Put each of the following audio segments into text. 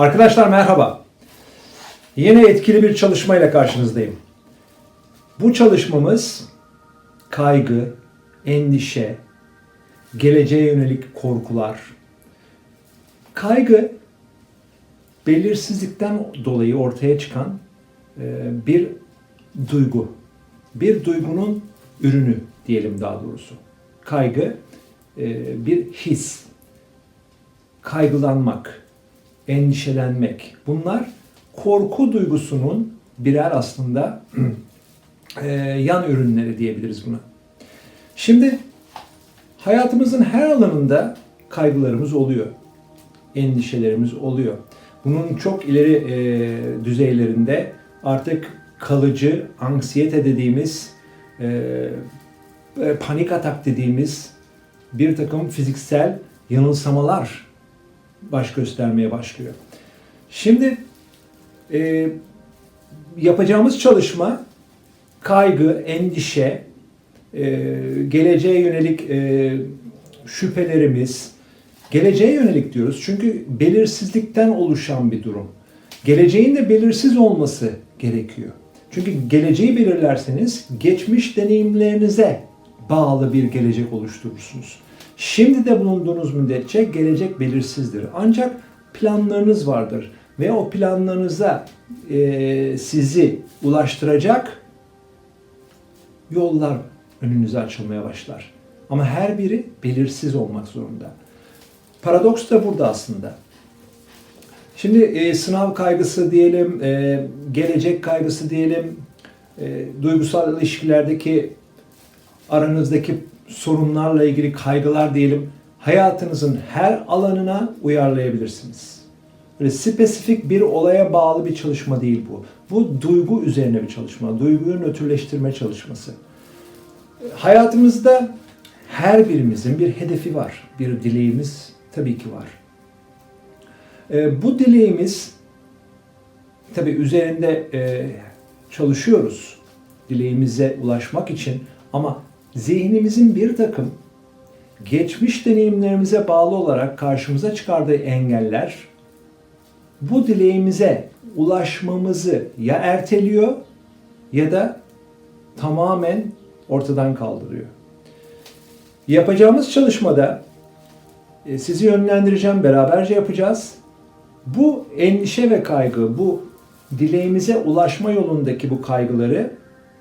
Arkadaşlar merhaba. Yine etkili bir çalışmayla karşınızdayım. Bu çalışmamız kaygı, endişe, geleceğe yönelik korkular. Kaygı belirsizlikten dolayı ortaya çıkan e, bir duygu. Bir duygunun ürünü diyelim daha doğrusu. Kaygı e, bir his. Kaygılanmak, endişelenmek. Bunlar korku duygusunun birer aslında e, yan ürünleri diyebiliriz buna. Şimdi hayatımızın her alanında kaygılarımız oluyor. Endişelerimiz oluyor. Bunun çok ileri e, düzeylerinde artık kalıcı anksiyete dediğimiz e, panik atak dediğimiz bir takım fiziksel yanılsamalar baş göstermeye başlıyor. Şimdi e, yapacağımız çalışma kaygı, endişe, e, geleceğe yönelik e, şüphelerimiz, geleceğe yönelik diyoruz çünkü belirsizlikten oluşan bir durum. Geleceğin de belirsiz olması gerekiyor. Çünkü geleceği belirlerseniz geçmiş deneyimlerinize bağlı bir gelecek oluşturursunuz. Şimdi de bulunduğunuz müddetçe gelecek belirsizdir. Ancak planlarınız vardır ve o planlarınıza e, sizi ulaştıracak yollar önünüze açılmaya başlar. Ama her biri belirsiz olmak zorunda. Paradoks da burada aslında. Şimdi e, sınav kaygısı diyelim, e, gelecek kaygısı diyelim, e, duygusal ilişkilerdeki aranızdaki sorunlarla ilgili kaygılar diyelim, hayatınızın her alanına uyarlayabilirsiniz. Böyle spesifik bir olaya bağlı bir çalışma değil bu. Bu duygu üzerine bir çalışma, duyguyu nötrleştirme çalışması. Hayatımızda her birimizin bir hedefi var, bir dileğimiz tabii ki var. E, bu dileğimiz tabii üzerinde e, çalışıyoruz dileğimize ulaşmak için ama zihnimizin bir takım geçmiş deneyimlerimize bağlı olarak karşımıza çıkardığı engeller bu dileğimize ulaşmamızı ya erteliyor ya da tamamen ortadan kaldırıyor. Yapacağımız çalışmada e, sizi yönlendireceğim, beraberce yapacağız. Bu endişe ve kaygı, bu dileğimize ulaşma yolundaki bu kaygıları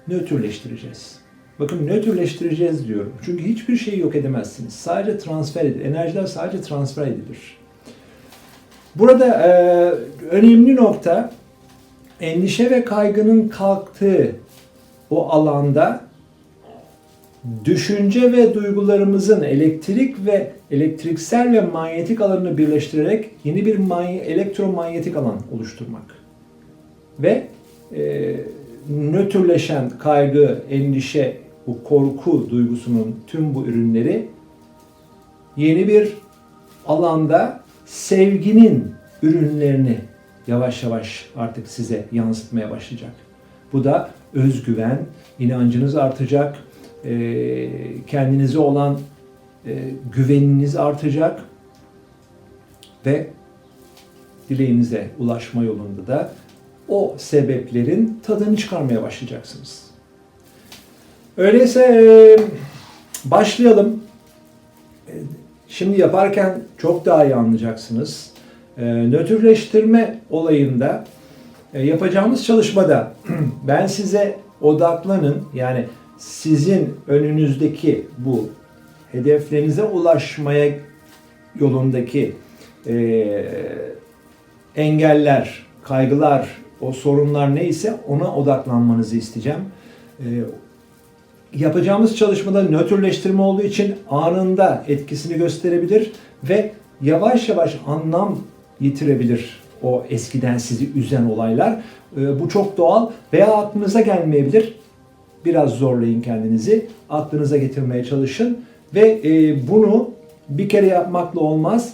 nötrleştireceğiz. Bakın nötrleştireceğiz diyorum. Çünkü hiçbir şeyi yok edemezsiniz. Sadece transfer edilir. Enerjiler sadece transfer edilir. Burada e, önemli nokta endişe ve kaygının kalktığı o alanda düşünce ve duygularımızın elektrik ve elektriksel ve manyetik alanını birleştirerek yeni bir many- elektromanyetik alan oluşturmak. Ve e, nötrleşen kaygı, endişe, bu korku duygusunun tüm bu ürünleri yeni bir alanda sevginin ürünlerini yavaş yavaş artık size yansıtmaya başlayacak. Bu da özgüven, inancınız artacak, e, kendinize olan e, güveniniz artacak ve dileğinize ulaşma yolunda da o sebeplerin tadını çıkarmaya başlayacaksınız. Öyleyse e, başlayalım. E, Şimdi yaparken çok daha iyi anlayacaksınız. E, nötrleştirme olayında yapacağımız çalışmada ben size odaklanın yani sizin önünüzdeki bu hedeflerinize ulaşmaya yolundaki engeller, kaygılar, o sorunlar neyse ona odaklanmanızı isteyeceğim. Yapacağımız çalışmada nötrleştirme olduğu için anında etkisini gösterebilir ve yavaş yavaş anlam yitirebilir o eskiden sizi üzen olaylar. E, bu çok doğal veya aklınıza gelmeyebilir. Biraz zorlayın kendinizi, aklınıza getirmeye çalışın ve e, bunu bir kere yapmakla olmaz.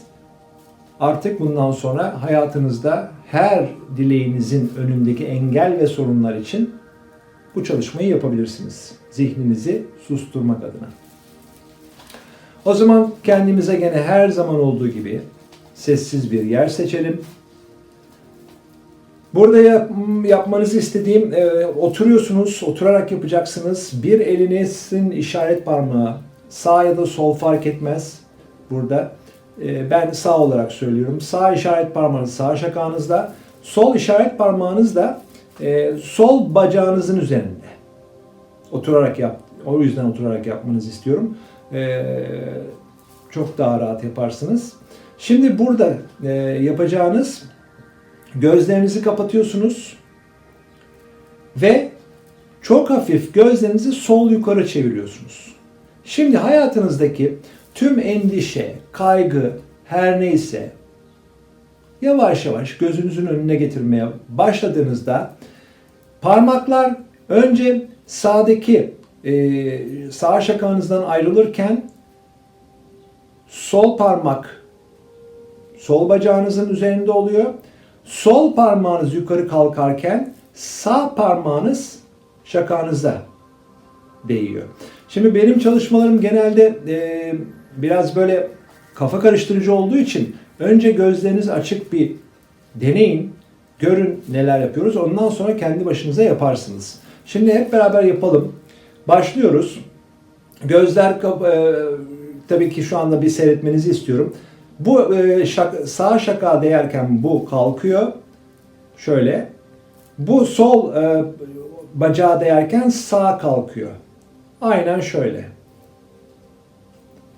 Artık bundan sonra hayatınızda her dileğinizin önündeki engel ve sorunlar için bu çalışmayı yapabilirsiniz. Zihninizi susturmak adına. O zaman kendimize gene her zaman olduğu gibi sessiz bir yer seçelim. Burada yap- yapmanızı istediğim e, oturuyorsunuz, oturarak yapacaksınız. Bir elinizin işaret parmağı sağ ya da sol fark etmez. Burada e, ben sağ olarak söylüyorum. Sağ işaret parmağınız sağ şakağınızda, sol işaret parmağınız da e, sol bacağınızın üzerinde. Oturarak yap. O yüzden oturarak yapmanızı istiyorum. E, çok daha rahat yaparsınız. Şimdi burada e, yapacağınız Gözlerinizi kapatıyorsunuz ve çok hafif gözlerinizi sol yukarı çeviriyorsunuz. Şimdi hayatınızdaki tüm endişe, kaygı, her neyse yavaş yavaş gözünüzün önüne getirmeye başladığınızda parmaklar önce sağdaki e, sağ şakağınızdan ayrılırken sol parmak sol bacağınızın üzerinde oluyor. Sol parmağınız yukarı kalkarken sağ parmağınız şakağınıza değiyor. Şimdi benim çalışmalarım genelde e, biraz böyle kafa karıştırıcı olduğu için önce gözleriniz açık bir deneyin, görün neler yapıyoruz. Ondan sonra kendi başınıza yaparsınız. Şimdi hep beraber yapalım. Başlıyoruz. Gözler e, tabii ki şu anda bir seyretmenizi istiyorum. Bu e, şak- sağ şaka değerken bu kalkıyor. Şöyle. Bu sol e, bacağı değerken sağ kalkıyor. Aynen şöyle.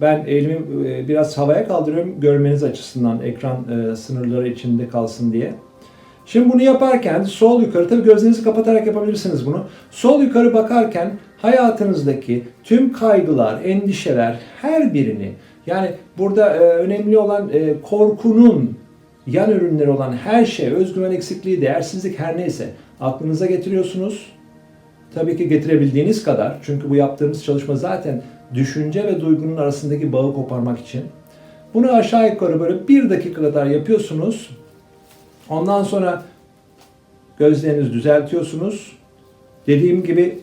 Ben elimi e, biraz havaya kaldırıyorum görmeniz açısından ekran e, sınırları içinde kalsın diye. Şimdi bunu yaparken sol yukarı tabii gözlerinizi kapatarak yapabilirsiniz bunu. Sol yukarı bakarken hayatınızdaki tüm kaygılar, endişeler her birini yani burada e, önemli olan korkunun yan ürünleri olan her şey, özgüven eksikliği, değersizlik her neyse aklınıza getiriyorsunuz. Tabii ki getirebildiğiniz kadar. Çünkü bu yaptığımız çalışma zaten düşünce ve duygunun arasındaki bağı koparmak için. Bunu aşağı yukarı böyle bir dakika kadar yapıyorsunuz. Ondan sonra gözlerinizi düzeltiyorsunuz. Dediğim gibi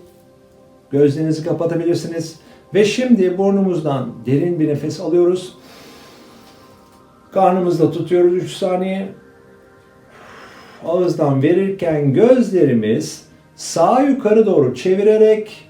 gözlerinizi kapatabilirsiniz. Ve şimdi burnumuzdan derin bir nefes alıyoruz. Karnımızda tutuyoruz 3 saniye. Ağızdan verirken gözlerimiz sağ yukarı doğru çevirerek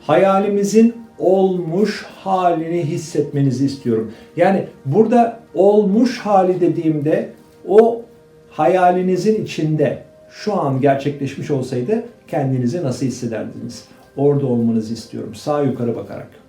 hayalimizin olmuş halini hissetmenizi istiyorum. Yani burada olmuş hali dediğimde o hayalinizin içinde şu an gerçekleşmiş olsaydı kendinizi nasıl hissederdiniz? Orada olmanızı istiyorum. Sağ yukarı bakarak.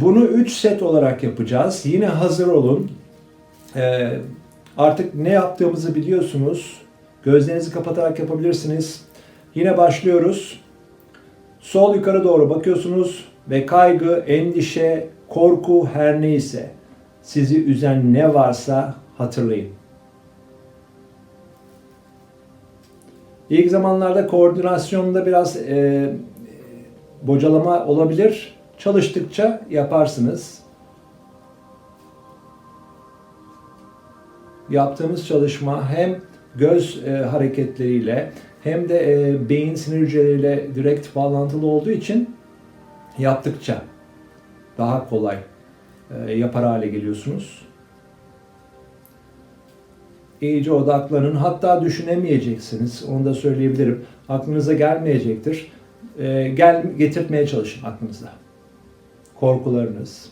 Bunu 3 set olarak yapacağız. Yine hazır olun. Ee, artık ne yaptığımızı biliyorsunuz. Gözlerinizi kapatarak yapabilirsiniz. Yine başlıyoruz. Sol yukarı doğru bakıyorsunuz ve kaygı, endişe, korku her neyse sizi üzen ne varsa hatırlayın. İlk zamanlarda koordinasyonda biraz e, bocalama olabilir. Çalıştıkça yaparsınız. Yaptığımız çalışma hem göz e, hareketleriyle hem de e, beyin sinir hücreleriyle direkt bağlantılı olduğu için yaptıkça daha kolay e, yapar hale geliyorsunuz. İyice odaklanın. Hatta düşünemeyeceksiniz. Onu da söyleyebilirim. Aklınıza gelmeyecektir. E, gel getirtmeye çalışın aklınıza. Korkularınız,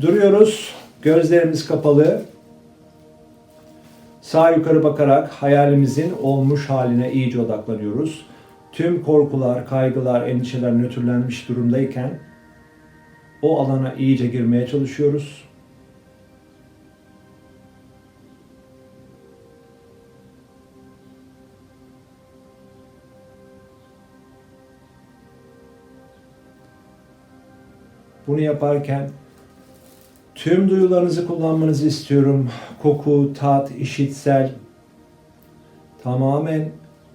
Duruyoruz. Gözlerimiz kapalı. Sağ yukarı bakarak hayalimizin olmuş haline iyice odaklanıyoruz. Tüm korkular, kaygılar, endişeler nötrlenmiş durumdayken o alana iyice girmeye çalışıyoruz. Bunu yaparken Tüm duyularınızı kullanmanızı istiyorum. Koku, tat, işitsel. Tamamen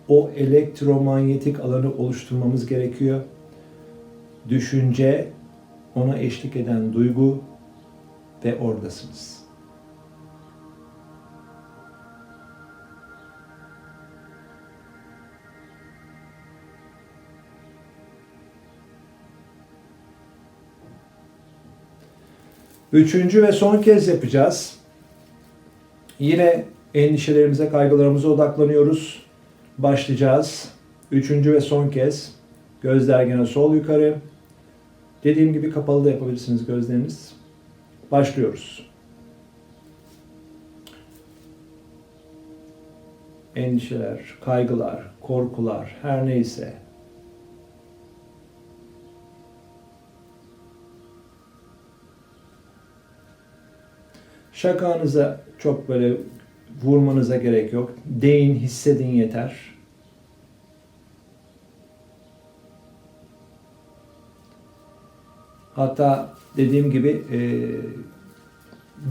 o elektromanyetik alanı oluşturmamız gerekiyor. Düşünce, ona eşlik eden duygu ve oradasınız. Üçüncü ve son kez yapacağız. Yine endişelerimize, kaygılarımıza odaklanıyoruz. Başlayacağız. Üçüncü ve son kez. Gözler gene sol yukarı. Dediğim gibi kapalı da yapabilirsiniz gözleriniz. Başlıyoruz. Endişeler, kaygılar, korkular, her neyse Şakanıza çok böyle vurmanıza gerek yok. Deyin, hissedin yeter. Hatta dediğim gibi e,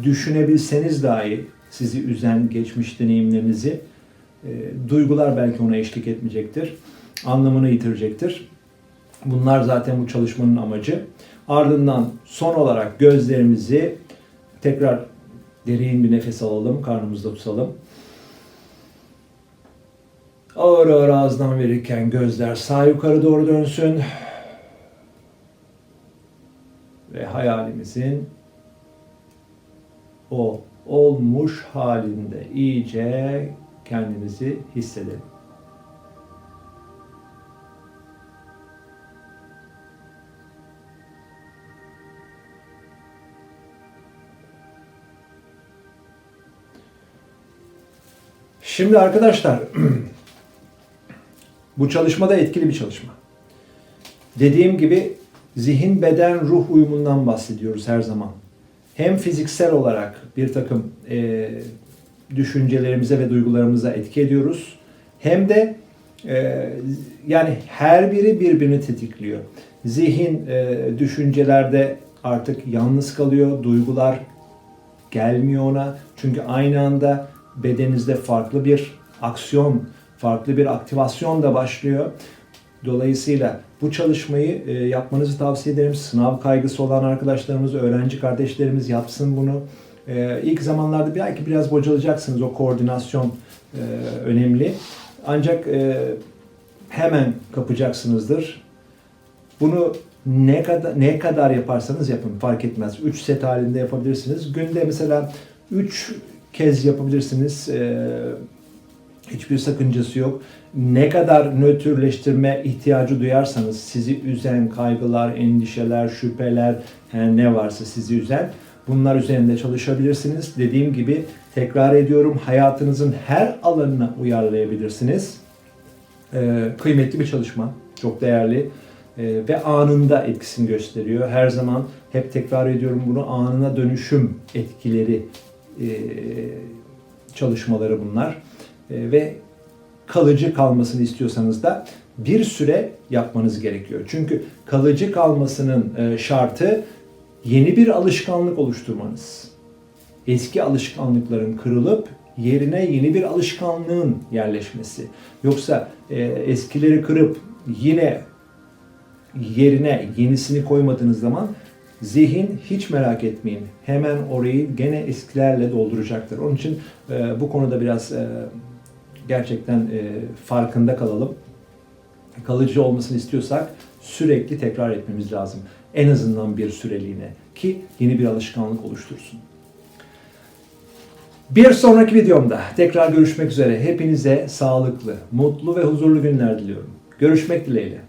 düşünebilseniz dahi sizi üzen geçmiş deneyimlerinizi e, duygular belki ona eşlik etmeyecektir. Anlamını yitirecektir. Bunlar zaten bu çalışmanın amacı. Ardından son olarak gözlerimizi tekrar derin bir nefes alalım, karnımızda tutalım. Ağır ağır ağızdan verirken gözler sağ yukarı doğru dönsün. Ve hayalimizin o olmuş halinde iyice kendimizi hissedelim. Şimdi arkadaşlar bu çalışma da etkili bir çalışma. Dediğim gibi zihin beden ruh uyumundan bahsediyoruz her zaman. Hem fiziksel olarak bir takım e, düşüncelerimize ve duygularımıza etki ediyoruz. Hem de e, yani her biri birbirini tetikliyor. Zihin e, düşüncelerde artık yalnız kalıyor, duygular gelmiyor ona. Çünkü aynı anda bedeninizde farklı bir aksiyon, farklı bir aktivasyon da başlıyor. Dolayısıyla bu çalışmayı e, yapmanızı tavsiye ederim. Sınav kaygısı olan arkadaşlarımız, öğrenci kardeşlerimiz yapsın bunu. E, ilk zamanlarda belki biraz bocalayacaksınız. O koordinasyon e, önemli. Ancak hemen kapacaksınızdır. Bunu ne kadar ne kadar yaparsanız yapın fark etmez. 3 set halinde yapabilirsiniz. Günde mesela 3 kez yapabilirsiniz. Ee, hiçbir sakıncası yok. Ne kadar nötrleştirme ihtiyacı duyarsanız sizi üzen kaygılar, endişeler, şüpheler, her ne varsa sizi üzen bunlar üzerinde çalışabilirsiniz. Dediğim gibi tekrar ediyorum hayatınızın her alanına uyarlayabilirsiniz. Ee, kıymetli bir çalışma, çok değerli ee, ve anında etkisini gösteriyor. Her zaman hep tekrar ediyorum bunu anına dönüşüm etkileri çalışmaları bunlar. E, ve kalıcı kalmasını istiyorsanız da bir süre yapmanız gerekiyor. Çünkü kalıcı kalmasının e, şartı yeni bir alışkanlık oluşturmanız. Eski alışkanlıkların kırılıp yerine yeni bir alışkanlığın yerleşmesi. Yoksa eskileri kırıp yine yerine yenisini koymadığınız zaman Zihin hiç merak etmeyin. Hemen orayı gene eskilerle dolduracaktır. Onun için e, bu konuda biraz e, gerçekten e, farkında kalalım. Kalıcı olmasını istiyorsak sürekli tekrar etmemiz lazım. En azından bir süreliğine ki yeni bir alışkanlık oluştursun. Bir sonraki videomda tekrar görüşmek üzere. Hepinize sağlıklı, mutlu ve huzurlu günler diliyorum. Görüşmek dileğiyle.